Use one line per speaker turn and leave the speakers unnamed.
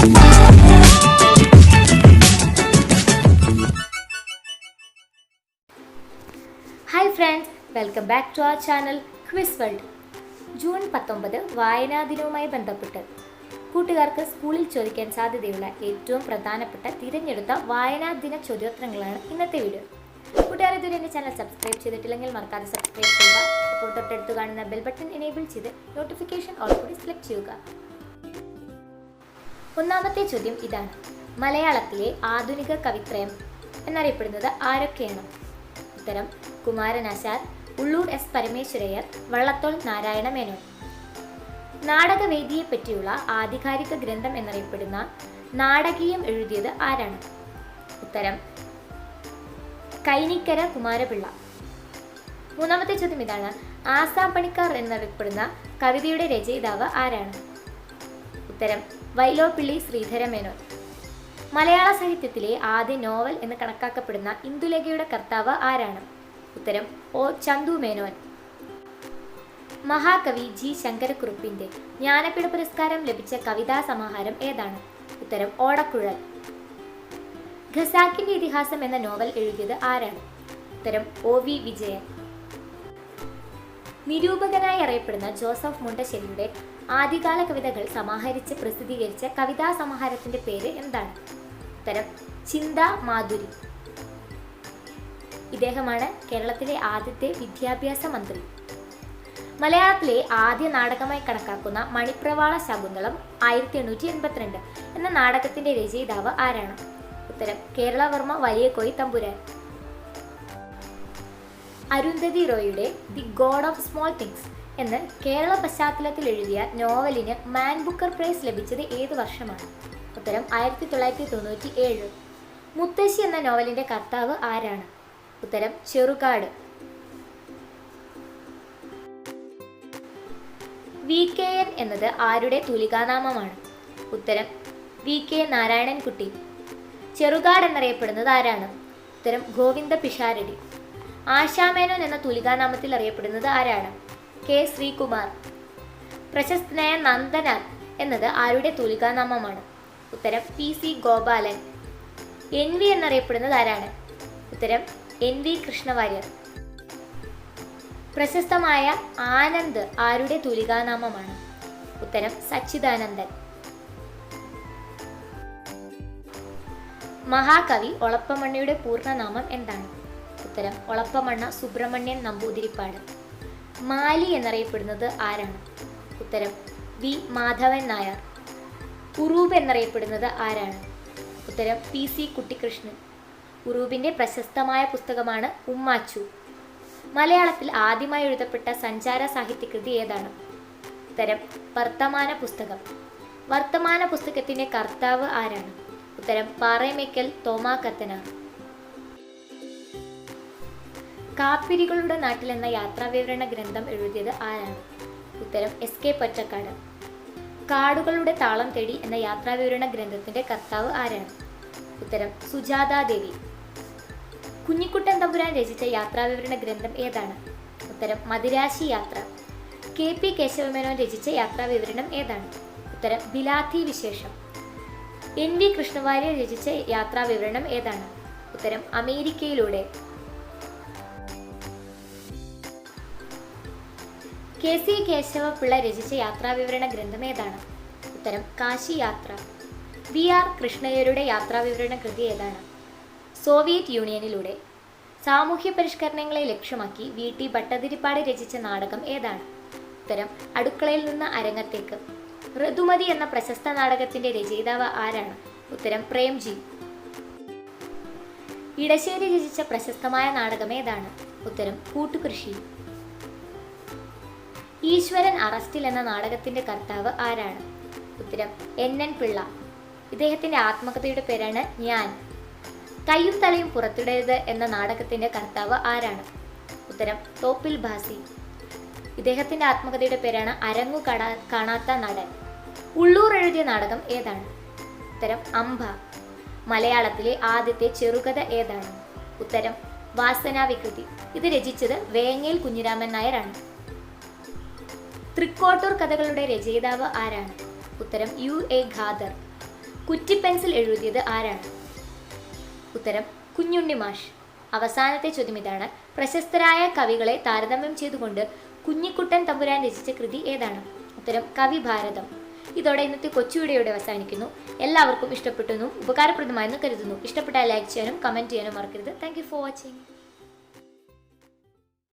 Hi friends welcome back to our channel quiz world June പത്തൊമ്പത് വായനാ ദിനവുമായി ബന്ധപ്പെട്ട് കൂട്ടുകാർക്ക് സ്കൂളിൽ ചോദിക്കാൻ സാധ്യതയുള്ള ഏറ്റവും പ്രധാനപ്പെട്ട തിരഞ്ഞെടുത്ത വായനാ ദിന ചോദ്യോത്തരങ്ങളാണ് ഇന്നത്തെ വീഡിയോ. കൂട്ടുകാർ ഇതുവരെ എന്റെ ചാനൽ സബ്സ്ക്രൈബ് ചെയ്തിട്ടില്ലെങ്കിൽ മറക്കാതെ സബ്സ്ക്രൈബ് ചെയ്യുക. ഇപ്പോൾ തൊട്ടടുത്ത് കാണുന്ന ബെൽ ബട്ടൺ എനേബിൾ ചെയ്ത് നോട്ടിഫിക്കേഷൻ ഓൾ കൂടി സെലക്ട് ചെയ്യുക. ഒന്നാമത്തെ ചോദ്യം ഇതാണ്. മലയാളത്തിലെ ആധുനിക കവിത്രയം എന്നറിയപ്പെടുന്നത് ആരൊക്കെയാണ്? ഉത്തരം കുമാരനാശാർ ഉള്ളൂർ എസ് പരമേശ്വരയ്യർ വള്ളത്തോൾ നാരായണ മേനോൻ. നാടകവേദിയെ പറ്റിയുള്ള ആധികാരിക ഗ്രന്ഥം എന്നറിയപ്പെടുന്ന നാടകീയം എഴുതിയത് ആരാണ്? ഉത്തരം കൈനിക്കര കുമാരപിള്ള. മൂന്നാമത്തെ ചോദ്യം ഇതാണ്. ആസാം പണിക്കാർ എന്നറിയപ്പെടുന്ന കവിതയുടെ രചയിതാവ് ആരാണ്? ഉത്തരം വൈലോപ്പിള്ളി ശ്രീധര മേനോൻ. മലയാള സാഹിത്യത്തിലെ ആദ്യ നോവൽ എന്ന് കണക്കാക്കപ്പെടുന്ന ഇന്ദുലേഖയുടെ കർത്താവ് ആരാണ്? ഉത്തരം ഒ. ചന്തു മേനോൻ. മഹാകവി ജി. ശങ്കരക്കുറുപ്പിന്റെ ജ്ഞാനപീഠ പുരസ്കാരം ലഭിച്ച കവിതാ സമാഹാരം ഏതാണ്? ഉത്തരം ഓടക്കുഴൽ. ഖസാക്കിന്റെ ഇതിഹാസം എന്ന നോവൽ എഴുതിയത് ആരാണ്? ഉത്തരം ഒ. വി. വിജയൻ. നിരൂപകനായി അറിയപ്പെടുന്ന ജോസഫ് മുണ്ടശ്ശേരിയുടെ ആദ്യകാല കവിതകൾ സമാഹരിച്ച് പ്രസിദ്ധീകരിച്ച കവിതാ സമാഹാരത്തിന്റെ പേര് എന്താണ്? ഉത്തരം ചിന്ത മാധുരി. ഇദ്ദേഹമാണ് കേരളത്തിലെ ആദ്യത്തെ വിദ്യാഭ്യാസ മന്ത്രി. മലയാളത്തിലെ ആദ്യ നാടകമായി കണക്കാക്കുന്ന മണിപ്രവാള ശകുന്തളം ആയിരത്തി എണ്ണൂറ്റി എൺപത്തിരണ്ട് എന്ന നാടകത്തിന്റെ രചയിതാവ് ആരാണ്? ഉത്തരം കേരളവർമ്മ വലിയ കോയി Thampuran. Arundhati റോയുടെ the god of small things എന്ന് കേരള പശ്ചാത്തലത്തിൽ എഴുതിയ നോവലിന് മാൻ ബുക്കർ പ്രൈസ് ലഭിച്ചത് ഏത് വർഷമാണ്? ഉത്തരം ആയിരത്തി തൊള്ളായിരത്തി തൊണ്ണൂറ്റി ഏഴ് മുത്തശ്ശി എന്ന നോവലിന്റെ കർത്താവ് ആരാണ്? ഉത്തരം ചെറുകാട്. വി കെ എൻ എന്നത് ആരുടെ തൂലികാനാമമാണ്? ഉത്തരം വി കെ നാരായണൻകുട്ടി. ചെറുകാട് എന്നറിയപ്പെടുന്നത് ആരാണ്? ഉത്തരം ഗോവിന്ദ പിഷാരടി. ആശാമേനോൻ എന്ന തൂലികാനാമത്തിൽ അറിയപ്പെടുന്നത് ആരാണ്? കെ ശ്രീകുമാർ. പ്രശസ്തനായ നന്ദനാൻ എന്നത് ആരുടെ തൂലികാനാമമാണ്? ഉത്തരം P C Gopalan. N V എന്നറിയപ്പെടുന്നത് ആരാണ്? ഉത്തരം എൻ വി കൃഷ്ണവാര്യർ. പ്രശസ്തമായ ആനന്ദ് ആരുടെ തൂലികാനാമമാണ്? ഉത്തരം സച്ചിദാനന്ദൻ. മഹാകവി ഒളപ്പമണ്ണയുടെ പൂർണനാമം എന്താണ്? ഉത്തരം ഒളപ്പമണ്ണ സുബ്രഹ്മണ്യൻ നമ്പൂതിരിപ്പാട്. മാലി എന്നറിയപ്പെടുന്നത് ആരാണ്? ഉത്തരം വി. മാധവൻ നായർ. ഉറൂബ് എന്നറിയപ്പെടുന്നത് ആരാണ്? ഉത്തരം പി. സി. കുട്ടിക്കൃഷ്ണൻ ഉറൂബിന്റെ പ്രശസ്തമായ പുസ്തകമാണ് ഉമ്മാച്ചു. മലയാളത്തിൽ ആദ്യമായി എഴുതപ്പെട്ട സഞ്ചാര സാഹിത്യകൃതി ഏതാണ്? ഉത്തരം വർത്തമാന പുസ്തകം. വർത്തമാന പുസ്തകത്തിന്റെ കർത്താവ് ആരാണ്? ഉത്തരം പാറേമേക്കൽ തോമാ കത്തനാർ. കാപ്പിരികളുടെ നാട്ടിൽ എന്ന യാത്രാവിവരണ ഗ്രന്ഥം എഴുതിയത് ആരാണ്? ഉത്തരം എസ് കെ പൊറ്റക്കാട്. കാടുകളുടെ താളം തേടി എന്ന യാത്രാവിവരണ ഗ്രന്ഥത്തിന്റെ കർത്താവ് ആരാണ്? ഉത്തരം സുജാതാദേവി കുഞ്ഞിക്കുട്ടൻ തമ്പുരാൻ രചിച്ച യാത്രാവിവരണ ഗ്രന്ഥം ഏതാണ്? ഉത്തരം മദിരാശി യാത്ര. കെ പി കേശവമേനോൻ രചിച്ച യാത്രാവിവരണം ഏതാണ്? ഉത്തരം ബിലാത്തി വിശേഷം. എൻ വി കൃഷ്ണവാര്യർ രചിച്ച യാത്രാവിവരണം ഏതാണ്? ഉത്തരം അമേരിക്കയിലൂടെ. കെ സി കേശവപിള്ള രചിച്ച യാത്രാവിവരണ ഗ്രന്ഥം ഏതാണ്? ഉത്തരം കാശി യാത്ര. വി ആർ കൃഷ്ണയ്യരുടെ യാത്രാവിവരണ കൃതി ഏതാണ്? സോവിയറ്റ് യൂണിയനിലൂടെ. സാമൂഹ്യ പരിഷ്കരണങ്ങളെ ലക്ഷ്യമാക്കി വി ടി ഭട്ടതിരിപ്പാട് രചിച്ച നാടകം ഏതാണ്? ഉത്തരം അടുക്കളയിൽ നിന്ന് അരങ്ങത്തേക്ക്. ഋതുമതി എന്ന പ്രശസ്ത നാടകത്തിന്റെ രചയിതാവ് ആരാണ്? ഉത്തരം പ്രേംജി. ഇടശ്ശേരി രചിച്ച പ്രശസ്തമായ നാടകം ഏതാണ്? ഉത്തരം കൂട്ടുകൃഷി. ഈശ്വരൻ അറസ്റ്റിൽ എന്ന നാടകത്തിന്റെ കർത്താവ് ആരാണ്? ഉത്തരം എൻ. എൻ. പിള്ള. ഇദ്ദേഹത്തിന്റെ ആത്മകഥയുടെ പേരാണ് ഞാൻ. കയ്യും തലയും പുറത്തിടരുത് എന്ന നാടകത്തിന്റെ കർത്താവ് ആരാണ്? ഉത്തരം തോപ്പിൽ ഭാസി ഇദ്ദേഹത്തിന്റെ ആത്മകഥയുടെ പേരാണ് അരങ്ങു കടാ കാണാത്ത നടൻ. ഉള്ളൂർ എഴുതിയ നാടകം ഏതാണ്? ഉത്തരം അംബ മലയാളത്തിലെ ആദ്യത്തെ ചെറുകഥ ഏതാണ്? ഉത്തരം വാസനാവികൃതി. ഇത് രചിച്ചത് വേങ്ങേൽ കുഞ്ഞിരാമൻ നായരാണ്. തൃക്കോട്ടൂർ കഥകളുടെ രചയിതാവ് ആരാണ്? ഉത്തരം യു എ ഖാദർ. കുറ്റിപ്പെൻസിൽ എഴുതിയത് ആരാണ്? ഉത്തരം കുഞ്ഞുണ്ണി മാഷ്. അവസാനത്തെ ചോദ്യം ഇതാണ്. പ്രശസ്തരായ കവികളെ താരതമ്യം ചെയ്തുകൊണ്ട് കുഞ്ഞിക്കുട്ടൻ തമ്പുരാൻ രചിച്ച കൃതി ഏതാണ്? ഉത്തരം കവി ഭാരതം. ഇതോടെ ഇന്നത്തെ കൊച്ചു അവസാനിക്കുന്നു. എല്ലാവർക്കും ഇഷ്ടപ്പെട്ടെന്നും ഉപകാരപ്രദമായെന്ന് കരുതുന്നു. ഇഷ്ടപ്പെട്ടാൽ ലൈക്ക് ചെയ്യാനും കമന്റ് ചെയ്യാനും മറക്കരുത്. Thank for watching.